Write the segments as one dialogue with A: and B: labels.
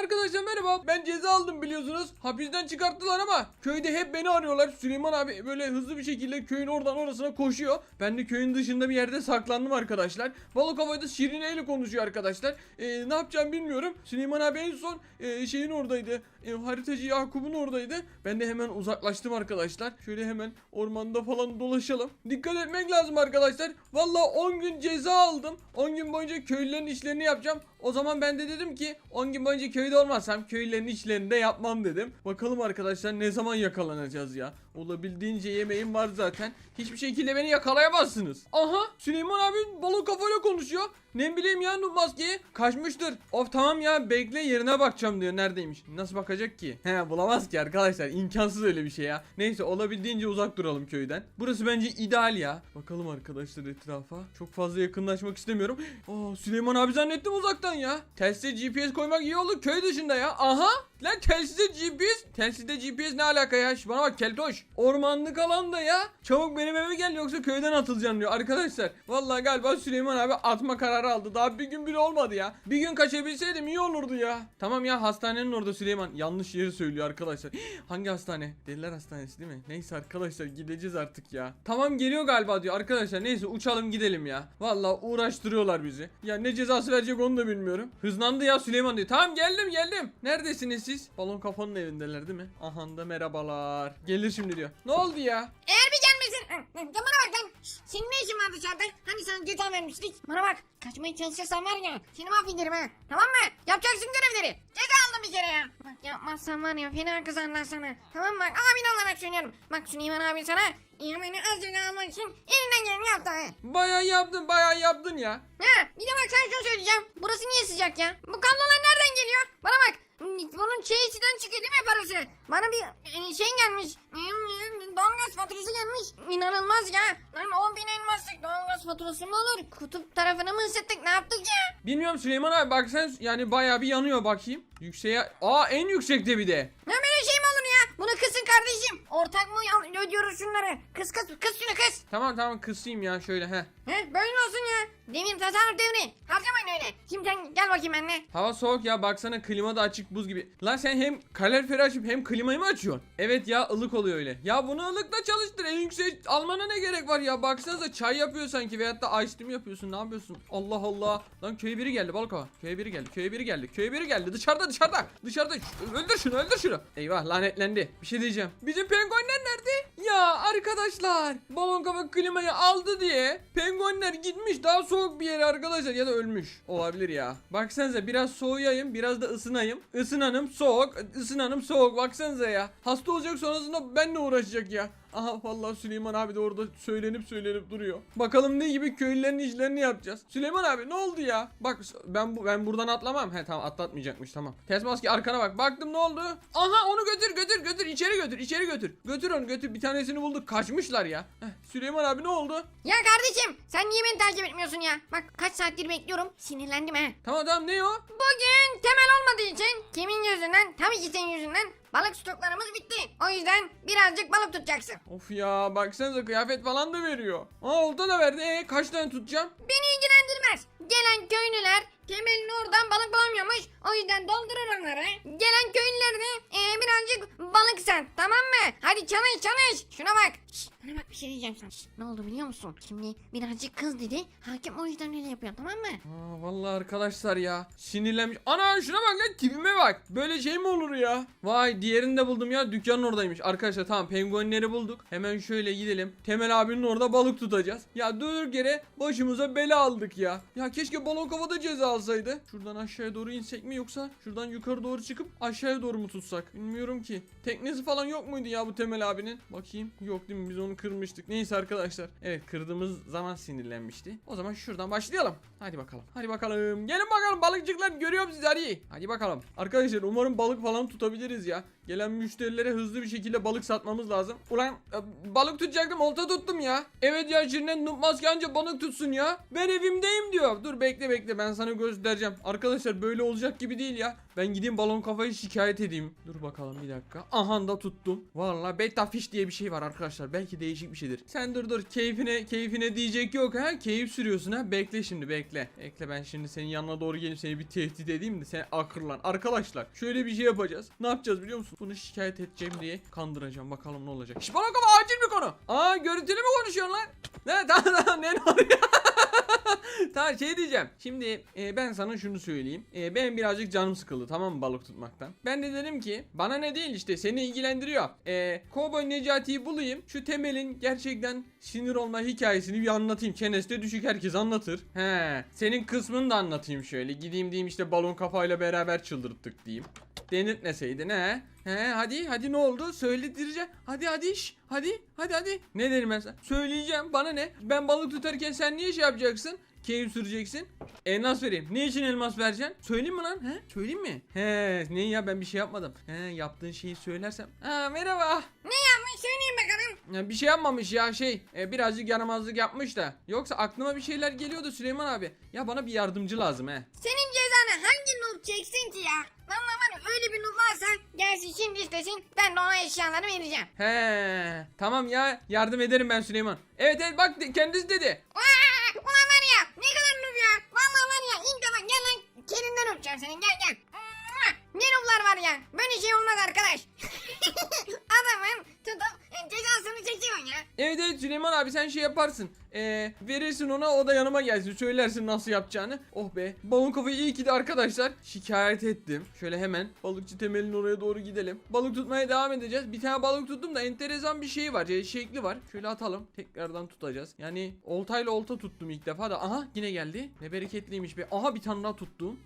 A: Arkadaşlar merhaba. Ben ceza aldım biliyorsunuz. Hapisten çıkarttılar ama köyde hep beni arıyorlar. Süleyman abi böyle hızlı bir şekilde köyün oradan orasına koşuyor. Ben de köyün dışında bir yerde saklandım arkadaşlar. Balık havada Şirine ile konuşuyor arkadaşlar. Ee, ne yapacağım bilmiyorum. Süleyman abi en son e, şeyin oradaydı. E, haritacı Yakup'un oradaydı. Ben de hemen uzaklaştım arkadaşlar. Şöyle hemen ormanda falan dolaşalım. Dikkat etmek lazım arkadaşlar. Valla 10 gün ceza aldım. 10 gün boyunca köylülerin işlerini yapacağım. O zaman ben de dedim ki 10 gün boyunca köyde olmazsam köylülerin işlerini de yapmam dedim. Bakalım arkadaşlar ne zaman yakalanacağız ya. Olabildiğince yemeğim var zaten. Hiçbir şekilde beni yakalayamazsınız. Aha Süleyman abi balık kafayla konuşuyor. Ne bileyim ya Noob maskeyi kaçmıştır. Of tamam ya bekle yerine bakacağım diyor. Neredeymiş? Nasıl bakacak ki? He bulamaz ki arkadaşlar. İmkansız öyle bir şey ya. Neyse olabildiğince uzak duralım köyden. Burası bence ideal ya. Bakalım arkadaşlar etrafa. Çok fazla yakınlaşmak istemiyorum. Aa Süleyman abi zannettim uzaktan ya. Telsize GPS koymak iyi oldu köy dışında ya. Aha. Lan telsize GPS. Telsizde GPS ne alaka ya? Şu bana bak keltoş. Ormanlık alanda ya. Çabuk benim eve gel yoksa köyden atılacaksın diyor. Arkadaşlar vallahi galiba Süleyman abi atma kararı aldı. Daha bir gün bile olmadı ya. Bir gün kaçabilseydim iyi olurdu ya. Tamam ya hastanenin orada Süleyman. Yanlış yeri söylüyor arkadaşlar. Hangi hastane? Deliler hastanesi değil mi? Neyse arkadaşlar gideceğiz artık ya. Tamam geliyor galiba diyor. Arkadaşlar neyse uçalım gidelim ya. Vallahi uğraştırıyorlar bizi. Ya ne cezası verecek onu da bilmiyorum. Hızlandı ya Süleyman diyor. Tamam geldim geldim. Neredesiniz siz? Balon kafanın evindeler değil mi? Aha da merhabalar. Gelir şimdi diyor. Ne oldu ya?
B: Eğer bir gelmesin. Hı, Bana bak lan. Senin ne işin var dışarıda? Hani sana ceza vermiştik. Bana bak. Kaçmaya çalışırsan var ya. Seni mahvederim ha. Tamam mı? Yapacaksın görevleri. Ceza aldım bir kere ya. Bak yapmazsan var ya fena kızarlar sana. Tamam mı? Abin olarak söylüyorum. Bak Süleyman abi sana. İğmeni az ceza almak için elinden geleni yaptı ha.
A: Bayağı yaptın bayağı yaptın ya.
B: Ha, bir de bak sana şunu söyleyeceğim. Burası niye sıcak ya? Bu kablolar nereden geliyor? Bana bak. Bunun şeysinden çıkıyor değil mi parası? Bana bir e, şey gelmiş. Doğalgaz faturası gelmiş. İnanılmaz ya. Lan 10 bin elmaslık doğalgaz faturası mı olur? Kutup tarafını mı ısıttık ne yaptık ya?
A: Bilmiyorum Süleyman abi bak sen yani bayağı bir yanıyor bakayım. Yükseğe... Aa en yüksekte bir de.
B: Ne böyle şey mi olur ya? Bunu kısın kardeşim. Ortak mı ödüyoruz şunları? Kıs kıs kıs şunu kıs.
A: Tamam tamam kısayım ya şöyle he.
B: He böyle olsun ya. Demir tasarruf devri. Harcamayın öyle. Şimdi sen gel bakayım benimle.
A: Hava soğuk ya baksana klima da açık buz gibi. Lan sen hem kaloriferi açıp hem klimayı mı açıyorsun? Evet ya ılık oluyor öyle. Ya bunu ılıkla çalıştır en yüksek almana ne gerek var ya baksanıza çay yapıyor sanki veyahut da ice tea yapıyorsun ne yapıyorsun? Allah Allah. Lan köye biri geldi Balkova. Köye biri geldi köye biri geldi köye biri geldi dışarıda dışarıda dışarıda öldür şunu öldür şunu. Eyvah lanetlendi. Bir şey diyeceğim. Bizim penguenler nerede? Ya arkadaşlar balon kafa klimayı aldı diye penguenler gitmiş daha soğuk bir yere arkadaşlar ya da ölmüş olabilir ya. Baksanıza biraz soğuyayım biraz da ısınayım. Isınanım soğuk ısınanım soğuk baksanıza ya. Hasta olacak sonrasında benle uğraşacak ya. Aha vallahi Süleyman abi de orada söylenip söylenip duruyor. Bakalım ne gibi köylülerin işlerini yapacağız. Süleyman abi ne oldu ya? Bak ben bu ben buradan atlamam. He tamam atlatmayacakmış tamam. Ters maske arkana bak. Baktım ne oldu? Aha onu götür götür götür içeri götür içeri götür. Götür onu götür bir tanesini bulduk. Kaçmışlar ya. Heh, Süleyman abi ne oldu?
B: Ya kardeşim sen niye beni takip etmiyorsun ya? Bak kaç saattir bekliyorum. Sinirlendim ha.
A: Tamam tamam ne o?
B: Bugün temel olmadığı için kimin yüzünden? Tabii ki senin yüzünden. Balık stoklarımız bitti. O yüzden birazcık balık tutacaksın.
A: Of ya baksanıza kıyafet falan da veriyor. Aa olta da verdi. Ee kaç tane tutacağım?
B: Beni ilgilendirmez. Gelen köylüler temelin oradan balık bulamıyormuş. O yüzden doldurur onları. Gelen köylüler de ee, birazcık balık sen. Tamam mı? Hadi çalış çalış. Şuna bak. Şş, bana bak bir şey diyeceğim sana. Ne oldu biliyor musun? Şimdi birazcık kız dedi. Hakim o yüzden öyle yapıyor tamam mı?
A: Aa, vallahi arkadaşlar ya sinirlenmiş. Ana şuna bak lan tipime bak. Böyle şey mi olur ya? Vay diğerini de buldum ya dükkanın oradaymış. Arkadaşlar tamam penguenleri bulduk. Hemen şöyle gidelim. Temel abinin orada balık tutacağız. Ya durduk yere başımıza bela aldık ya. Ya keşke balon kafada ceza alsaydı. Şuradan aşağıya doğru insek mi yoksa şuradan yukarı doğru çıkıp aşağıya doğru mu tutsak? Bilmiyorum ki. Teknesi falan yok muydu ya bu Temel abinin? Bakayım. Yok değil mi? Biz onu kırmıştık. Neyse arkadaşlar. Evet kırdığımız zaman sinirlenmişti. O zaman şuradan başlayalım. Hadi bakalım. Hadi bakalım. Gelin bakalım balıkçıklar görüyorum sizi hadi. Hadi bakalım. Arkadaşlar umarım balık falan tutabiliriz ya. Gelen müşterilere hızlı bir şekilde balık satmamız lazım. Ulan e, balık tutacaktım olta tuttum ya. Evet ya Şirinet Noob Maske anca balık tutsun ya. Ben evimdeyim diyor. Dur bekle bekle ben sana göstereceğim. Arkadaşlar böyle olacak gibi değil ya. Ben gideyim balon kafayı şikayet edeyim. Dur bakalım bir dakika. Aha da tuttum. Vallahi beta fish diye bir şey var arkadaşlar. Belki değişik bir şeydir. Sen dur dur. Keyfine keyfine diyecek yok ha. Keyif sürüyorsun ha. Bekle şimdi bekle. Bekle ben şimdi senin yanına doğru gelip seni bir tehdit edeyim de sen akırlan. Arkadaşlar şöyle bir şey yapacağız. Ne yapacağız biliyor musun? Bunu şikayet edeceğim diye kandıracağım. Bakalım ne olacak. Şş balon kafa acil bir konu. Aa görüntülü mü konuşuyorsun lan? Ne tamam ne oluyor? tamam şey diyeceğim. Şimdi e, ben sana şunu söyleyeyim. E, benim birazcık canım sıkıldı tamam mı balık tutmaktan. Ben de dedim ki bana ne değil işte seni ilgilendiriyor. E, Kovboy Necati'yi bulayım. Şu Temel'in gerçekten sinir olma hikayesini bir anlatayım. Çenesi düşük herkes anlatır. He. Senin kısmını da anlatayım şöyle. Gideyim diyeyim işte balon kafayla beraber çıldırttık diyeyim. Denirtmeseydin he. He hadi hadi ne oldu? Söyledireceğim. Hadi hadi şş, hadi hadi hadi. Ne derim ben sana? Söyleyeceğim bana ne? Ben balık tutarken sen niye şey yapacaksın? Keyif süreceksin. Elmas vereyim. Ne için elmas vereceksin? Söyleyeyim mi lan? He? Söyleyeyim mi? He, ne ya ben bir şey yapmadım. He, yaptığın şeyi söylersem. Ha, merhaba.
B: Ne yapmış söyleyin bakalım.
A: Ya bir şey yapmamış ya şey. e, birazcık yaramazlık yapmış da. Yoksa aklıma bir şeyler geliyordu Süleyman abi. Ya bana bir yardımcı lazım he.
B: Senin cezanı hangi noob çeksin ki ya? Valla var ya öyle bir noob varsa gelsin şimdi istesin ben de ona eşyaları vereceğim.
A: He, tamam ya yardım ederim ben Süleyman. Evet evet bak de- kendisi dedi.
B: Aa, ulan
A: Süleyman abi sen şey yaparsın. Ee, verirsin ona o da yanıma gelsin. Söylersin nasıl yapacağını. Oh be. Balon kafayı iyi ki de arkadaşlar şikayet ettim. Şöyle hemen balıkçı temelin oraya doğru gidelim. Balık tutmaya devam edeceğiz. Bir tane balık tuttum da enteresan bir şey var. Yani şekli var. Şöyle atalım. Tekrardan tutacağız. Yani oltayla olta tuttum ilk defa da. Aha yine geldi. Ne bereketliymiş be. Aha bir tane daha tuttum.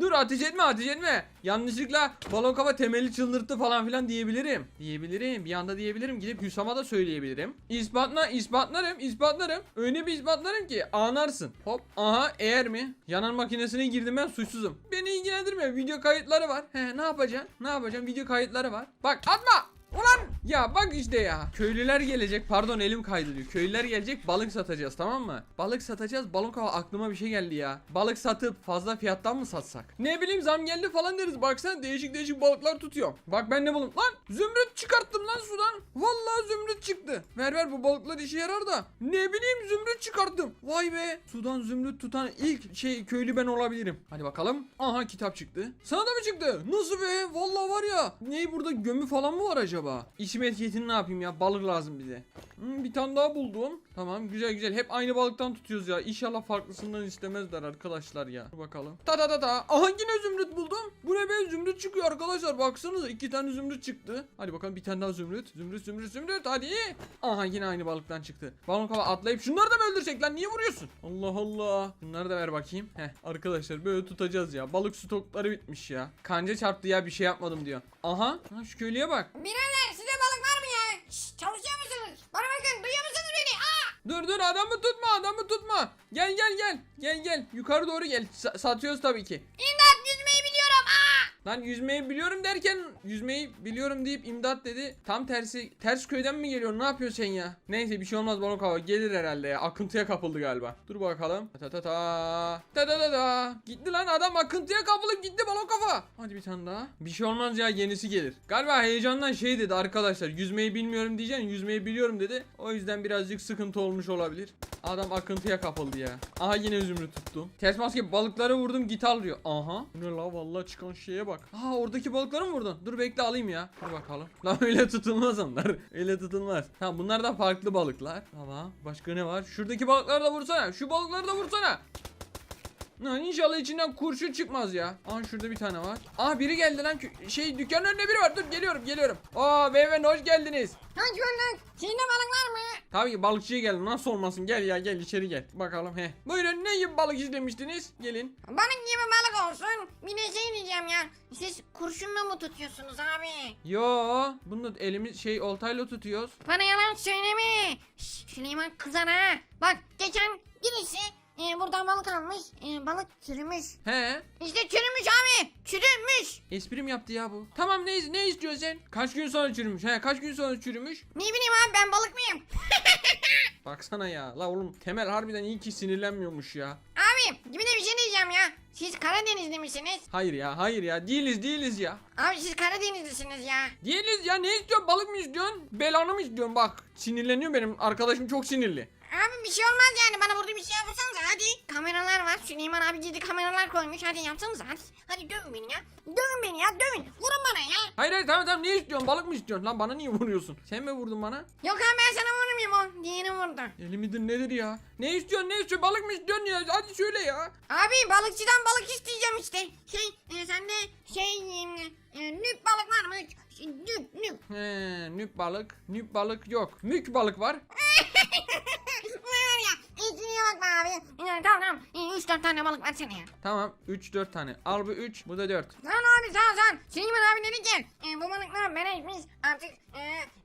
A: Dur ateş etme ateş etme. Yanlışlıkla balon kafa temeli çıldırttı falan filan diyebilirim. Diyebilirim. Bir anda diyebilirim. Gidip Hüsam'a da söyleyebilirim. İspatla ispatlarım ispatlarım. Öyle bir ispatlarım ki anarsın. Hop. Aha eğer mi? Yanan makinesine girdim ben suçsuzum. Beni ilgilendirmiyor. Video kayıtları var. He ne yapacaksın? Ne yapacaksın? Video kayıtları var. Bak atma. Ulan ya bak işte ya. Köylüler gelecek. Pardon elim kaydı diyor. Köylüler gelecek balık satacağız tamam mı? Balık satacağız. Balon kafa aklıma bir şey geldi ya. Balık satıp fazla fiyattan mı satsak? Ne bileyim zam geldi falan deriz. Baksana değişik değişik balıklar tutuyor. Bak ben ne buldum. Lan zümrüt çıkarttım lan sudan. Vallahi zümrüt çıktı. Ver ver bu balıklar işe yarar da. Ne bileyim zümrüt çıkarttım. Vay be. Sudan zümrüt tutan ilk şey köylü ben olabilirim. Hadi bakalım. Aha kitap çıktı. Sana da mı çıktı? Nasıl be? Vallahi var ya. Neyi burada gömü falan mı var acaba? İçim etiketini ne yapayım ya? Balık lazım bize. Hmm, bir tane daha buldum. Tamam güzel güzel. Hep aynı balıktan tutuyoruz ya. İnşallah farklısından istemezler arkadaşlar ya. Dur bakalım. Ta ta ta ta. Aha yine zümrüt buldum. Bu ne be? Zümrüt çıkıyor arkadaşlar. Baksanıza iki tane zümrüt çıktı. Hadi bakalım bir tane daha zümrüt. Zümrüt zümrüt zümrüt. Hadi. Aha yine aynı balıktan çıktı. Balon kafa atlayıp şunları da mı öldürsek lan? Niye vuruyorsun? Allah Allah. Bunları da ver bakayım. Heh arkadaşlar böyle tutacağız ya. Balık stokları bitmiş ya. Kanca çarptı ya bir şey yapmadım diyor. Aha. Ha, şu köylüye bak.
B: Birader
A: Dur dur adamı tutma adamı tutma. Gel gel gel. Gel gel. Yukarı doğru gel. Sa- satıyoruz tabii ki.
B: İmdat yüzmeyi biliyorum. Aa!
A: Lan yüzmeyi biliyorum derken yüzmeyi biliyorum deyip imdat dedi. Tam tersi ters köyden mi geliyor? Ne yapıyorsun sen ya? Neyse bir şey olmaz balon kafa gelir herhalde ya. Akıntıya kapıldı galiba. Dur bakalım. Ta ta ta. Ta ta ta ta. Gitti lan adam akıntıya kapılıp gitti balon kafa. Hadi bir tane daha. Bir şey olmaz ya yenisi gelir. Galiba heyecandan şey dedi arkadaşlar. Yüzmeyi bilmiyorum diyeceksin. Yüzmeyi biliyorum dedi. O yüzden birazcık sıkıntı olmuş olabilir. Adam akıntıya kapıldı ya. Aha yine zümrüt tuttu. Ters maske balıkları vurdum git al diyor. Aha. Ne la vallahi çıkan şeye bak. Aa oradaki balıkları mı vurdun? Dur bekle alayım ya. Dur bakalım. Lan öyle tutulmaz onlar. öyle tutulmaz. Tamam bunlar da farklı balıklar. Tamam. Başka ne var? Şuradaki balıkları da vursana. Şu balıkları da vursana. Lan inşallah içinden kurşun çıkmaz ya. Aha şurada bir tane var. Aha biri geldi lan. Şey dükkanın önünde biri var. Dur geliyorum geliyorum. Aa beyefendi hoş geldiniz.
B: Hangi gördük? Sende balık var mı?
A: Tabii ki balıkçıya geldim. Nasıl olmasın? Gel ya gel içeri gel. Bakalım he. Buyurun ne gibi balık istemiştiniz? Gelin.
B: Balık gibi balık olsun. Bir de şey diyeceğim ya. Siz kurşunla mı tutuyorsunuz abi?
A: Yo, bunu elimiz şey oltayla tutuyoruz.
B: Bana yalan söyleme. Şş, Süleyman kızar ha. Bak geçen birisi e, buradan balık almış. E, balık çürümüş.
A: He.
B: İşte çürümüş abi. Çürümüş.
A: Esprim yaptı ya bu. Tamam ne ne istiyorsun sen? Kaç gün sonra çürümüş? He kaç gün sonra çürümüş?
B: Ne bileyim abi ben balık mıyım?
A: Baksana ya. La oğlum Temel harbiden iyi ki sinirlenmiyormuş ya.
B: Abi gibi de bir şey diyeceğim ya. siz Karadenizli misiniz?
A: Hayır ya hayır ya değiliz değiliz ya.
B: Abi siz Karadenizlisiniz ya.
A: Değiliz ya ne istiyorsun balık mı istiyorsun? Belanı mı istiyorsun bak sinirleniyor benim arkadaşım çok sinirli.
B: Abi bir şey olmaz yani bana burada bir şey yapsanıza hadi. Kameralar var Süleyman abi gidi kameralar koymuş hadi yapsanıza hadi. Hadi dövün beni ya. Dövün beni ya dövün. Vurun bana ya.
A: Hayır hayır tamam tamam ne istiyorsun balık mı istiyorsun lan bana niye vuruyorsun? Sen mi vurdun bana?
B: Yok abi ben sana vurmayayım o. Diğerini vurdu.
A: Deli midir nedir ya? Ne istiyorsun ne istiyorsun balık mı istiyorsun ya? Hadi söyle ya.
B: Abi balıkçıdan balık isteyeceğim işte. Şey e, sende şey e, e, nüp balık var mı? Nüp nüp.
A: He, nüp balık, nüp balık yok. Mük balık var.
B: Var ya. İçine bakma abi. E, tamam tamam. E, üç dört tane balık versene ya.
A: Tamam 3 4 tane. Al bu 3, bu da 4.
B: Lan abi sağ ol sağ ol. Süleyman abi dedi ki e, bu balıklar bana etmiş artık e,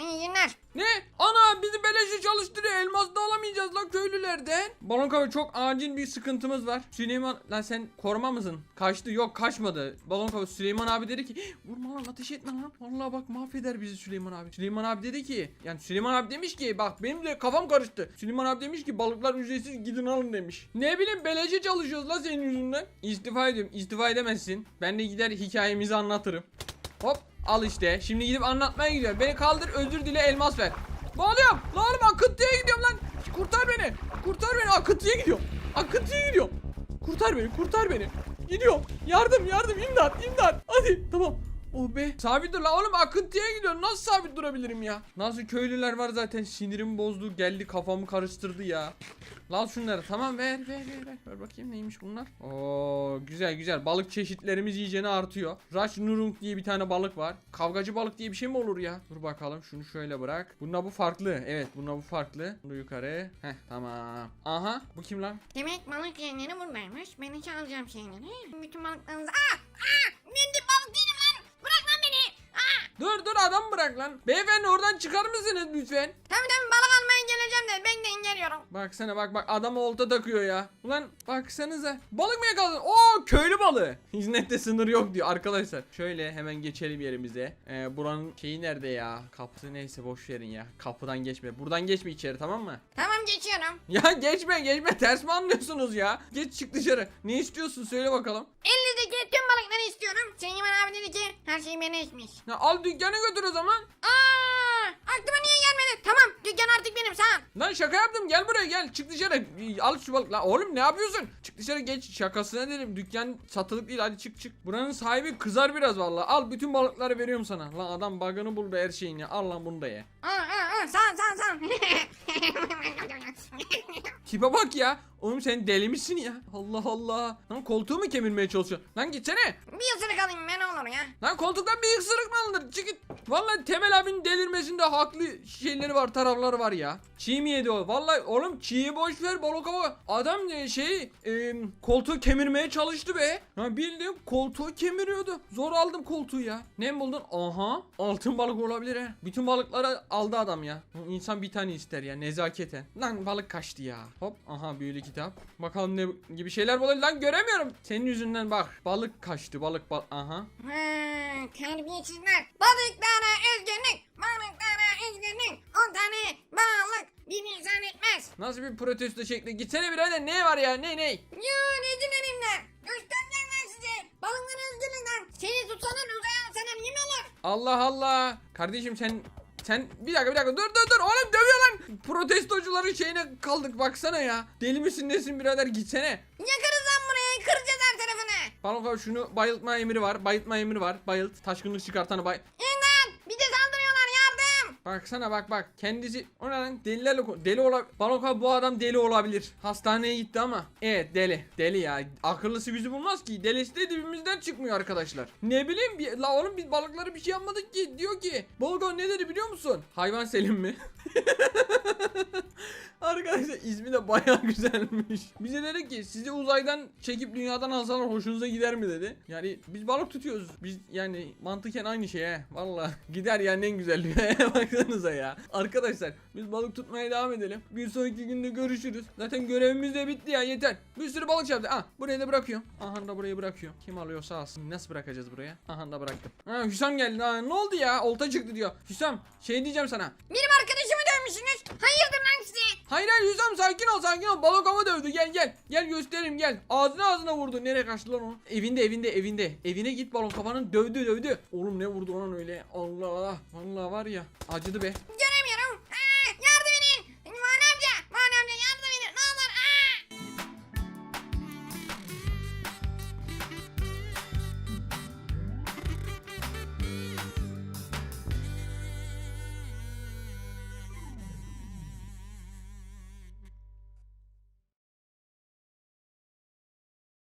B: iyi günler.
A: Ne? Ana bizi beleşe çalıştırıyor. Elmas da alamayacağız lan köylülerden. Balon kafa çok acil bir sıkıntımız var. Süleyman lan sen koruma mısın? Kaçtı. Yok kaçmadı. Balon kafa Süleyman abi dedi ki "Hih, vurma lan ateş etme lan. Vallahi bak mahveder bizi Süleyman abi. Süleyman abi dedi ki yani Süleyman abi demiş ki bak benim de kafam karıştı. Süleyman abi demiş ki balıklar ücretsiz gidin alın demiş. Ne bileyim beleşe çalışıyoruz lan senin yüzünden. İstifa ediyorum. İstifa edemezsin. Ben de gider hikayemizi anlatırım. Hop al işte. Şimdi gidip anlatmaya gidiyorum. Beni kaldır özür dile elmas ver. Bağlıyorum. Lan oğlum akıntıya gidiyorum lan. Kurtar beni. Kurtar beni akıntıya gidiyorum. Akıntıya gidiyorum. Kurtar beni kurtar beni. Gidiyorum. Yardım yardım imdat imdat. Hadi tamam. Oh be. Sabit dur la oğlum akıntıya gidiyorum. Nasıl sabit durabilirim ya? Nasıl köylüler var zaten sinirimi bozdu. Geldi kafamı karıştırdı ya. Lan şunları tamam ver ver ver ver. Bakayım neymiş bunlar. Oo güzel güzel. Balık çeşitlerimiz iyicene artıyor. Rush Nurung diye bir tane balık var. Kavgacı balık diye bir şey mi olur ya? Dur bakalım şunu şöyle bırak. Bununla bu farklı. Evet bununla bu farklı. Bunu yukarı. Heh tamam. Aha bu kim lan?
B: Demek balık yemleri buradaymış. Ben hiç alacağım şeyleri. Bütün balıklarınızı... Aa! Aa! Ben de balık değilim lan. Bırak lan beni. Aa!
A: Dur dur adam bırak lan. Beyefendi oradan çıkar mısınız lütfen?
B: Tabii tabii balık almaya geleceğim de ben de geliyorum.
A: Baksana bak bak adam olta takıyor ya. Ulan baksanıza. Balık mı yakaladın? Oo köylü balığı. Hizmette sınır yok diyor arkadaşlar. Şöyle hemen geçelim yerimize. Ee, buranın şeyi nerede ya? Kapısı neyse boş verin ya. Kapıdan geçme. Buradan geçme içeri tamam mı?
B: Tamam geçiyorum.
A: Ya geçme geçme ters mi anlıyorsunuz ya? Geç çık dışarı. Ne istiyorsun söyle bakalım.
B: Elinizdeki tüm balıkları istiyorum. Süleyman abi dedi ki her şey beni içmiş.
A: Ya al dükkana götür o zaman.
B: Aa! Aklıma niye gelmedi? Tamam dükkan artık benim sağ ol.
A: Lan şaka yaptım gel buraya gel çık dışarı al şu balık lan oğlum ne yapıyorsun çık dışarı geç şakasına dedim dükkan satılık değil hadi çık çık buranın sahibi kızar biraz vallahi al bütün balıkları veriyorum sana lan adam bug'ını buldu her şeyini al lan bunu da ye
B: Aa, aa, ol sağ ol.
A: tipe bak ya oğlum sen deli misin ya? Allah Allah. Lan koltuğu mu kemirmeye çalışıyor lan gitsene.
B: Bir ısırık alayım ben olur ya.
A: lan koltuktan bir ısırık mı alınır? Çık git. Vallahi Temel abinin delirmesinde haklı şeyleri var tarafları var ya. Çiğ mi yedi o? Vallahi oğlum çiği boş ver balık hava adam şey e, koltuğu kemirmeye çalıştı be. Ha bildiğin koltuğu kemiriyordu. Zor aldım koltuğu ya. Ne buldun? Aha altın balık olabilir he. Bütün balıkları aldı adam ya. İnsan bir tane ister ya nezaketen. Lan balık kaçtı ya. Hop aha büyülü kitap bakalım ne gibi şeyler buluyor lan göremiyorum senin yüzünden bak balık kaçtı balık bal aha
B: Ha, terbiyesizler. Balıklara üzgünlük. Balıklara üzgünlük. On tane balık bir insan etmez.
A: Nasıl bir protesto şekli? Gitsene birader ne var ya? Ne ne?
B: Yoo rezil elimler. Göstereceğim ben size. Balıklara üzgünlükten. Seni tutsalar uzaya alsalar yemin olur.
A: Allah Allah. Kardeşim sen sen bir dakika bir dakika dur dur dur oğlum dövüyor lan. Protestocuların şeyine kaldık baksana ya. Deli misin nesin birader gitsene.
B: Yakarız lan burayı. Kıracağız her tarafını.
A: Balon şunu bayıltma emri var. Bayıltma emri var. Bayılt. Taşkınlık çıkartanı bay.
B: İmdat. Bir de saldırıyorlar yardım.
A: Baksana bak bak. Kendisi o ne lan? Delilerle ko- deli ola bu adam deli olabilir. Hastaneye gitti ama. Evet deli. Deli ya. Akıllısı bizi bulmaz ki. Delisi de dibimizden çıkmıyor arkadaşlar. Ne bileyim bir, la oğlum biz balıkları bir şey yapmadık ki. Diyor ki. Bolgo ne dedi biliyor musun? Hayvan selim mi? Arkadaşlar ismi de baya güzelmiş. Bize dedi ki sizi uzaydan çekip dünyadan alsalar hoşunuza gider mi dedi. Yani biz balık tutuyoruz. Biz yani mantıken aynı şey he. Valla gider yani en güzelliği. Baksanıza ya. Arkadaşlar biz balık tutmaya devam edelim. Bir sonraki günde görüşürüz. Zaten görevimiz de bitti ya yeter. Bir sürü balık yaptı. Ah burayı da bırakıyorum. Aha da burayı bırakıyorum. Kim alıyorsa alsın. Nasıl bırakacağız buraya? Aha da bıraktım. Ha Hüsam geldi. Ha, ne oldu ya? Olta çıktı diyor. Hüsam şey diyeceğim sana.
B: Benim arkadaşımı dövmüşler. misiniz? Hayırdır lan size?
A: Hayır hayır Hüsam sakin ol sakin ol. Balon kafa dövdü gel gel. Gel göstereyim gel. Ağzına ağzına vurdu. Nereye kaçtı lan o? Evinde evinde evinde. Evine git balon kafanın dövdü dövdü. Oğlum ne vurdu ona öyle? Allah. Vallahi var ya acıdı be.
B: Ya